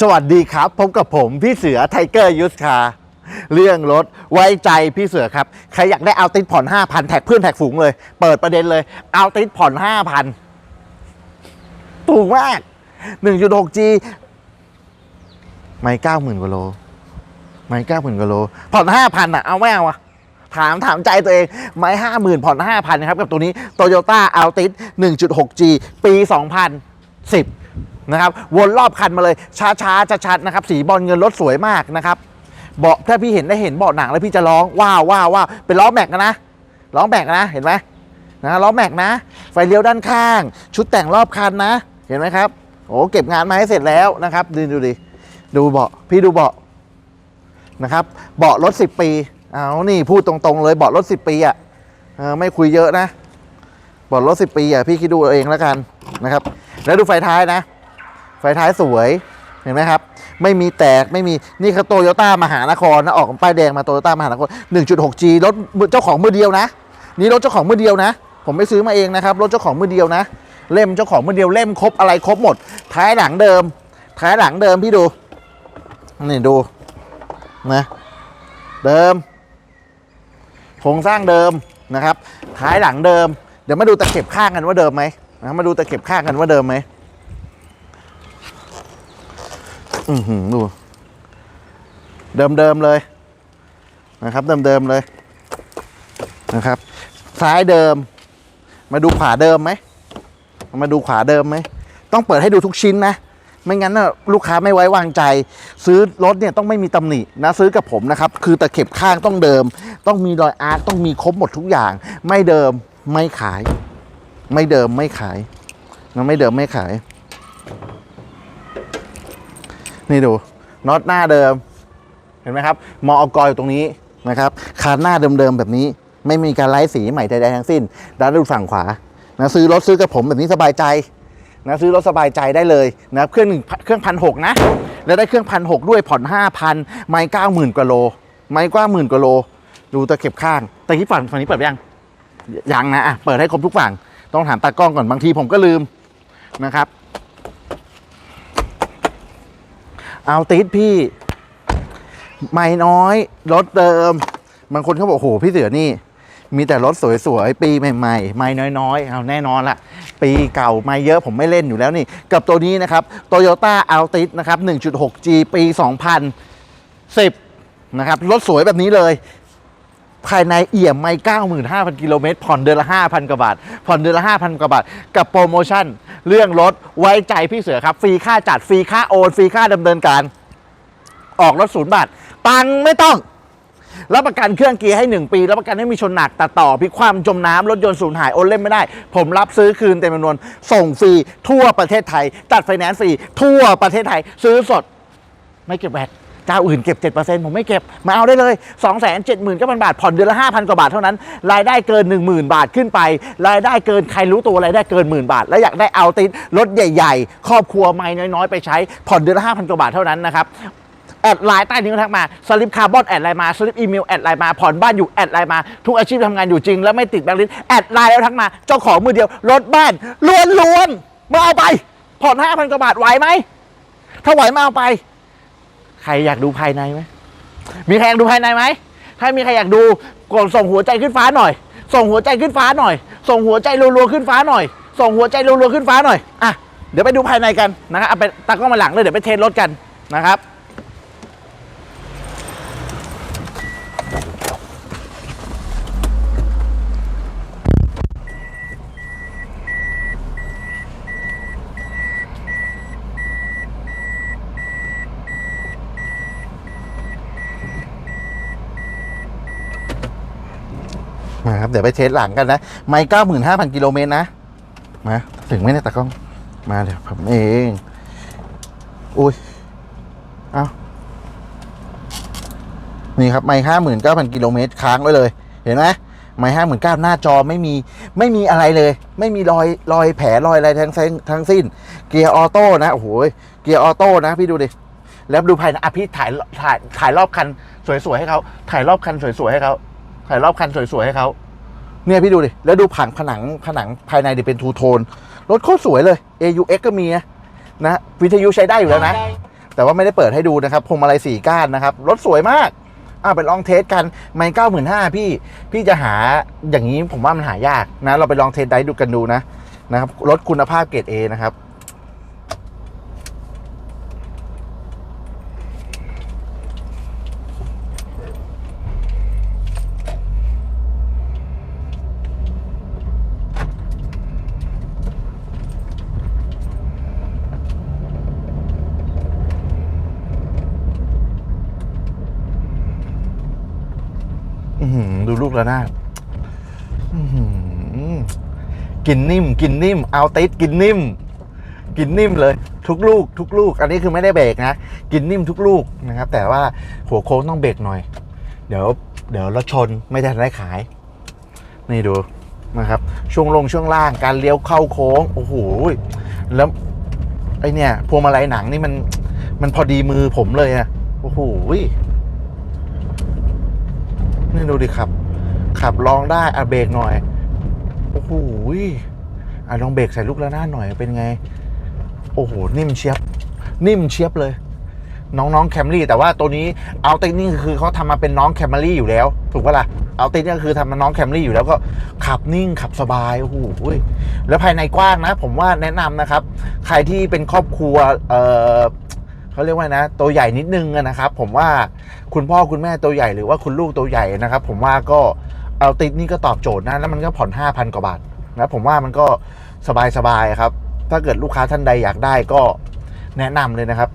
สวัสดีครับพบกับผมพี่เสือไทเกอร์ยุทธคาเรื่องรถไว้ใจพี่เสือครับ ใครอยากได้เอาติดผ่อน 5,000 แท็กเพื่อนแท็กฝูงเลย เปิดประเด็นเลย เอาติดผ่อน 5,000 ถูกมาก 1.6G ไม่90,000กว่าโลไม่90,000กว่าโลผ่อน 5,000อะเอาไม่เอาอะถามถามใจตัวเอง ไม้ห้าหมื่นผ่อนห้าพันนะครับ กับตัวนี้ Toyota Altis 1.6G ปี 2010 นะครับวนรอบคันมาเลยช้าช้าๆชัดๆนะครับสีบอลเงินรถสวยมากนะครับเบาะถ้าพี่เห็นได้เห็นเบาะหนังแล้วพี่จะร้องว้าวว้าวว้าวเป็นล้อแม็กนะล้อแม็กนะเห็นไหมนะล้อแม็กนะ ไฟเลี้ยวด้านข้าง ชุดแต่งรอบคันนะ เห็นไหมครับโอ้เก็บงานมาให้เสร็จแล้วนะครับดูดูดิดูเบาะพี่ดูเบาะนะครับเบาะรถ 10 ปีเอานี่พูดตรงๆเลยเบาะรถ 10 ปีอะ่ะไม่คุยเยอะนะเบาะรถ 10 ปีอะ่ะพี่คิดดูเอาเองแล้วกันนะครับ แล้วดูไฟท้ายนะ ไฟท้ายสวยเห็นไหมครับ ไม่มีแตกไม่มีนี่คือโตโยต้ามหานครนะออกป้ายแดงมาโตโยต้ามหานคร 1.6G รถเจ้าของมือเดียวนะ นี่รถเจ้าของมือเดียวนะ ผมไม่ซื้อมาเองนะครับรถเจ้าของมือเดียวนะ เล่มเจ้าของมือเดียวเล่มครบอะไรครบหมด ท้ายหลังเดิม ท้ายหลังเดิมพี่ดูนี่ดูนะเดิมโครงสร้างเดิมนะครับท้ายหลังเดิม เดี๋ยวมาดูตะเข็บข้างกันว่าเดิมไหมนะมาดูตะเข็บข้างกันว่าเดิมไหม อือหือดูเดิมเดิมๆเลยนะครับเดิมเดิมๆเลยนะครับ ซ้ายเดิม มาดูขวาเดิมไหมมาดูขวาเดิมไหมต้องเปิดให้ดูทุกชิ้นนะไม่งั้นนะลูกค้าไม่ไว้วางใจ ซื้อรถเนี่ยต้องไม่มีตำหนินะซื้อกับผมนะครับ คือตะเข็บข้างต้องเดิม ต้องมีรอยอาร์คต้องมีครบหมดทุกอย่าง ไม่เดิมไม่ขาย ไม่เดิมไม่ขายนะไม่เดิมไม่ขาย นี่ดูน็อตหน้าเดิม เห็นไหมครับมออกอยู่ตรงนี้นะครับคานหน้าเดิมๆแบบนี้ ไม่มีการไล่สีใหม่ใดๆทั้งสิ้นด้านดูฝั่งขวานะซื้อรถซื้อกับผมแบบนี้สบายใจนะซื้อรถสบายใจได้เลยนะเครื่องหนึ่งเครื่องพันหกนะ แล้วได้เครื่องพันหกด้วยผ่อนห้าพันไม่เก้าหมื่นกว่าโล ไม่กว่าหมื่นกว่าโล ดูตะเข็บข้างตะกี้ฝั่งฝั่งนี้เปิดไปยังยังนะอะเปิดให้ครบทุกฝั่งต้องถามตากล้องก่อนบางทีผมก็ลืมนะครับ เอาติดพี่ ไม่น้อยรถเดิม บางคนเขาบอกโอ้โหพี่เสือนี่ มีแต่รถสวยๆ ปีใหม่ๆ ไม่น้อยๆ เอาแน่นอนละปีเก่าไม่เยอะผมไม่เล่นอยู่แล้วนี่ กับตัวนี้นะครับ Toyota Altis นะครับ 1.6G ปี 2010 นะครับ รถสวยแบบนี้เลย ภายในเอี่ยมไม่95,000 กิโลเมตร ผ่อนเดือนละ 5,000 กว่าบาท ผ่อนเดือนละ 5,000 กว่าบาท กับโปรโมชั่น เรื่องรถไว้ใจพี่เสือครับ ฟรีค่าจัด ฟรีค่าโอน ฟรีค่าดำเนินการ ออกรถศูนย์บาท ตังไม่ต้อง รับประกันเครื่องเกียร์ให้ 1 ปี รับประกันไม่มีชนหนักตัดต่อพิความจมน้ำรถยนต์สูญหาย โอนเล่นไม่ได้ ผมรับซื้อคืนเต็มจำนวน ส่งฟรีทั่วประเทศไทย ตัดไฟแนนซ์ฟรีทั่วประเทศไทย ซื้อสด ไม่เก็บแวต เจ้าอื่นเก็บ 7%ผมไม่เก็บ มาเอาได้เลย 2 7 9 0 0 0บาท ผ่อนเดือนละ 5,000 กว่าบาทเท่านั้น รายได้เกิน 10,000 บาทขึ้นไป รายได้เกินใครรู้ตัวรายได้เกินหมื่นบาท แล้วอยากได้เอาติดรถใหญ่ๆ ครอบครัวไม่น้อยๆ ไปใช้ ผ่อนเดือนละ 5,000 กว่าบาทเท่านั้นนะครับแอดไลน์ใต้นี้ก็ทักมาสลิปคาร์บอนแอดไลน์มาสลิปอีเมลแอดไลน์มาผ่อนบ้านอยู่แอดไลน์มาทุกอาชีพทำงานอยู่จริง แล้วไม่ติดแบงค์ลิสต์แอดไลน์แล้วทักมาเจ้าของมือเดียวรถบ้านล้วนๆมาเอาไป ผ่อน5,000กว่าบาทไหวไหมถ้าไหวมาเอาไป รอยากดูภายในไหมมีใครอยากดูภายในไหมถ้ามีใครอยากดูกดส่งหัวใจขึ้นฟ้าหน่อย ส่งหัวใจขึ้นฟ้าหน่อย ส่งหัวใจรัวๆขึ้นฟ้าหน่อย ส่งหัวใจรัวๆขึ้นฟ้าหน่อยอะเดี๋ยวไปดูภายในกันนะครับเอาไปตากล้องมาหลังเลยเดี๋ยวไปเทสรถกันนะครับ มาครับเดี๋ยวไปเทสหลังกันนะไม่เก้าหมื่นห้าพันกิโลเมตรนะมาถึงไหมเนี่ยตากล้องมาเดี๋ยวผมเองอุ้ยเอานี่ครับไม่ห้าหมื่นเก้าพันกิโลเมตรค้างไว้เลย เห็นไหมไม่ห้าหมื่นเก้าหน้าจอไม่มีไม่มีอะไรเลย ไม่มีรอยรอยแผลรอยอะไรทั้งสิ้นทั้งสิ้น เกียร์ออโต้นะโอ้โหเกียร์ออโต้นะพี่ดูดิแล้วดูภายในอะพี่ถ่ายถ่ายถ่ายรอบคันสวยๆให้เขาถ่ายรอบคันสวยๆให้เขาถ่ายรอบคันสวยๆให้เขา เนี่ยพี่ดูดิ แล้วดูผังผนังผนังภายในดิเป็นทูโทน รถโคตรสวยเลย AUX ก็มีนะนะ วิทยุใช้ได้อยู่แล้วนะ แต่ว่าไม่ได้เปิดให้ดูนะครับพวงมาลัยสี่ก้านนะครับ รถสวยมากอ่าไปลองเทสกันไม่เก้าหมื่นห้าพี่ พี่จะหาอย่างนี้ผมว่ามันหายากนะ เราไปลองเทสได้ดูกันดูนะนะครับ รถคุณภาพเกรด A นะครับ อือหื อดูลูกแล้วนาดอื้อหือกินนิ่ม กินนิ่ม เอาติดกินนิ่ม กินนิ่มเลย ทุกลูก ทุกลูก อันนี้คือไม่ได้เบรกนะ กินนิ่มทุกลูกนะครับ แต่ว่าหัวโค้งต้องเบรกหน่อย เดี๋ยว เดี๋ยวรถชนไม่ได้ได้ขาย นี่ดูนะครับ ช่วงลงช่วงล่างการเลี้ยวเข้าโค้งโอ้โหแล้วไอเนี่ยพวงมาลัยหนังนี่มันมันพอดีมือผมเลยอะโอ้โหนี่ดูดิครับ ขับลองได้อะเบรกหน่อย โอ้โหอะลองเบรกใส่ลูกแล้วหน้าหน่อยเป็นไง โอ้โห นิ่มเชียบ นิ่มเชียบเลย น้องๆแคมรี่แต่ว่าตัวนี้เอาตินี่คือเขาทำมาเป็นน้องแคมรี่อยู่แล้ว ถูกปะล่ะเอาตินี่ก็คือทำมาน้องแคมรี่อยู่แล้วก็ขับนิ่งขับสบายโอ้โหแล้วภายในกว้างนะ ผมว่าแนะนำนะครับ ใครที่เป็นครอบครัวเออเขาเรียกว่านะ ตัวใหญ่นิดนึงนะครับ ผมว่าคุณพ่อคุณแม่ตัวใหญ่หรือว่าคุณลูกตัวใหญ่นะครับ ผมว่าก็ เอาติดนี่ก็ตอบโจทย์นะแล้วมันก็ผ่อน 5,000 กว่าบาทนะผมว่ามันก็สบายๆครับ ถ้าเกิดลูกค้าท่านใดอยากได้ก็แนะนำเลยนะครับ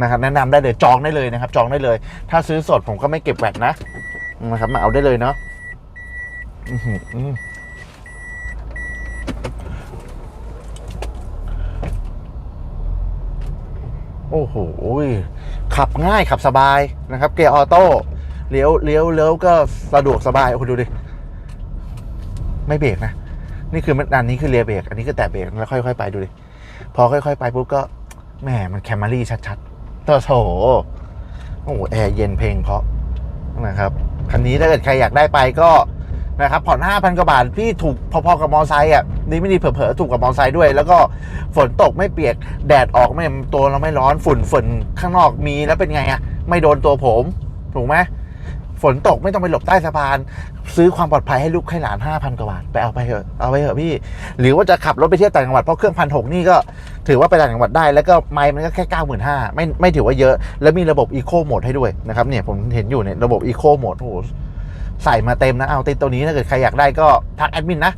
นะครับ แนะนำได้เลยจองได้เลยนะครับ จองได้เลย ถ้าซื้อสดผมก็ไม่เก็บแวดนะนะครับ มาเอาได้เลยเนาะอื้อหือโอ้โหขับง่ายขับสบายนะครับ เกียร์ออโต้ เลี้ยวเลี้ยวเลี้ยวก็สะดวกสบายคุณดูดิ ไม่เบรกนะ นี่คือมันอันนี้คือเรียเบรกอันนี้คือแตะเบรกแล้วค่อยๆไปดูดิ พอค่อยๆไปปุ๊บก็แหมมันแคมมารี่ชัดๆตัวโถโอ้โหแอร์เย็นเพลงเพราะนะครับคันนี้ถ้าเกิดใครอยากได้ไปก็นะครับผ่อน 5,000 กว่าบาท พี่ถูกพอๆกับมอไซค์อะนี่ไม่ดีเผลอๆถูกกับมอไซค์ด้วย แล้วก็ฝนตกไม่เปียก แดดออกไม่ตัวเราไม่ร้อนฝุ่นฝุ่นข้างนอกมีแล้วเป็นไงอะ ไม่โดนตัวผม ถูกไหม ฝนตกไม่ต้องไปหลบใต้สะพาน ซื้อความปลอดภัยให้ลูกให้หลาน5,000กว่าบาทไปเอาไปเถอะเอาไปเถอะพี่ หรือว่าจะขับรถไปเที่ยวต่างจังหวัดเพราะเครื่องพันหกนี่ก็ถือว่าไปต่างจังหวัดได้แล้วก็ไมล์มันก็แค่95,000ไม่ไม่ถือว่าเยอะ แล้วมีระบบอีโคโหมดให้ด้วยนะครับเนี่ยผมเห็นอยู่เนี่ยระบบอีโคโหมดโอ้โหใส่มาเต็มนะ เอาติดตัวนี้ถ้าเกิดใครอยากได้ก็ทักแอดมินนะ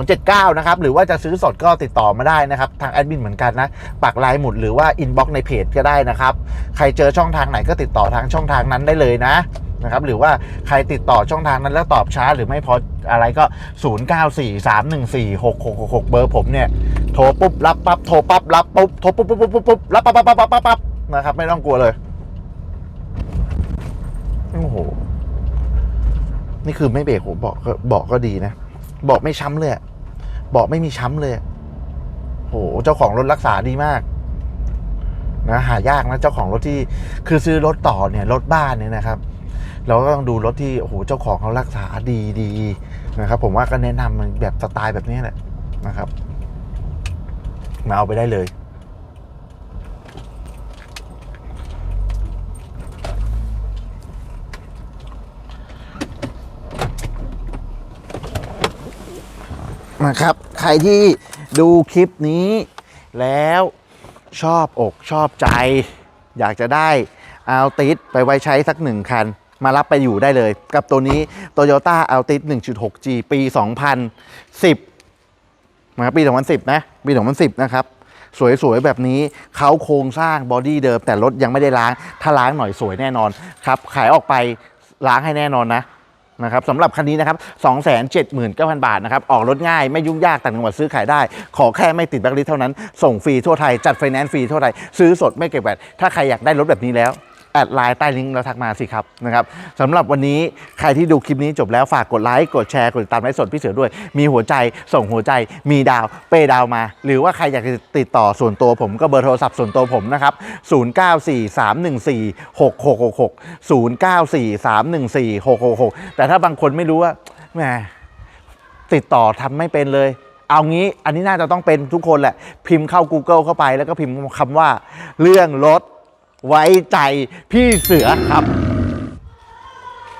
279 นะครับ หรือว่าจะซื้อสดก็ติดต่อมาได้นะครับ ทางแอดมินเหมือนกันนะ ปักไลน์หมุดหรือว่าอินบ็อกซ์ในเพจก็ได้นะครับ ใครเจอช่องทางไหนก็ติดต่อทางช่องทางนั้นได้เลยนะ นะครับหรือว่าใครติดต่อช่องทางนั้นแล้วตอบช้าหรือไม่พออะไรก็ 0943146666 เบอร์ผมเนี่ย โทรปุ๊บรับปั๊บโทรปั๊บรับปุ๊บโทรปุ๊บปุ๊บปุ๊บปุ๊บปุ๊บรับปั๊บปั๊บปั๊บปั๊บปั๊บปั๊บนะครับไม่ต้องกลัวเลยโอ้โหนี่คือไม่เบรกผมบอกก็บอกก็ดีนะ บอกไม่ช้ำเลยบอกไม่มีช้ำเลยอะโหเจ้าของรถรักษาดีมากนะหายากนะเจ้าของรถที่คือซื้อรถต่อเนี่ยรถบ้านเนี่ยนะครับ เราก็ต้องดูรถที่โอ้โหเจ้าของเขารักษาดีดีนะครับ ผมว่าก็แนะนำแบบสไตล์แบบนี้แหละนะครับ มาเอาไปได้เลยนะครับ ใครที่ดูคลิปนี้แล้วชอบอกชอบใจ อยากจะได้เอาติสไปไว้ใช้สักหนึ่งคัน มารับไปอยู่ได้เลย กับตัวนี้ Toyota a l t i s 1.6G ปี 2010นะครับปี 2010 นะ ปี 2010 นะครับ สวยๆ แบบนี้เขาโครงสร้างบอดี้เดิม แต่รถยังไม่ได้ล้าง ถ้าล้างหน่อยสวยแน่นอนครับ ขายออกไปล้างให้แน่นอนนะนะครับสำหรับคันนี้นะครับ 279,000 บาทนะครับ ออกรถง่าย ไม่ยุ่งยากต่างจังหวัดซื้อขายได้ ขอแค่ไม่ติดแบล็คลิสเท่านั้น ส่งฟรีทั่วไทย จัดไฟแนนซ์ฟรีทั่วไทย ซื้อสดไม่เก็บแวดถ้าใครอยากได้รถแบบนี้แล้ว แอดไลน์ใต้ลิงก์แล้วทักมาสิครับนะครับสำหรับวันนี้ใครที่ดูคลิปนี้จบแล้วฝากกดไลค์กดแชร์กดติดตามไลฟ์สดพี่เสือด้วย มีหัวใจส่งหัวใจมีดาวเปย์ดาวมา หรือว่าใครอยากจะติดต่อส่วนตัวผมก็เบอร์โทรศัพท์ส่วนตัวผมนะครับ0943146666 0943146666 แต่ถ้าบางคนไม่รู้ว่าแหมติดต่อทำไม่เป็นเลยเอางี้อันนี้น่าจะต้องเป็นทุกคนแหละ พิมพ์เข้า Google เข้าไปแล้วก็พิมพ์คำว่าเรื่องรถ ไว้ใจพี่เสือครับ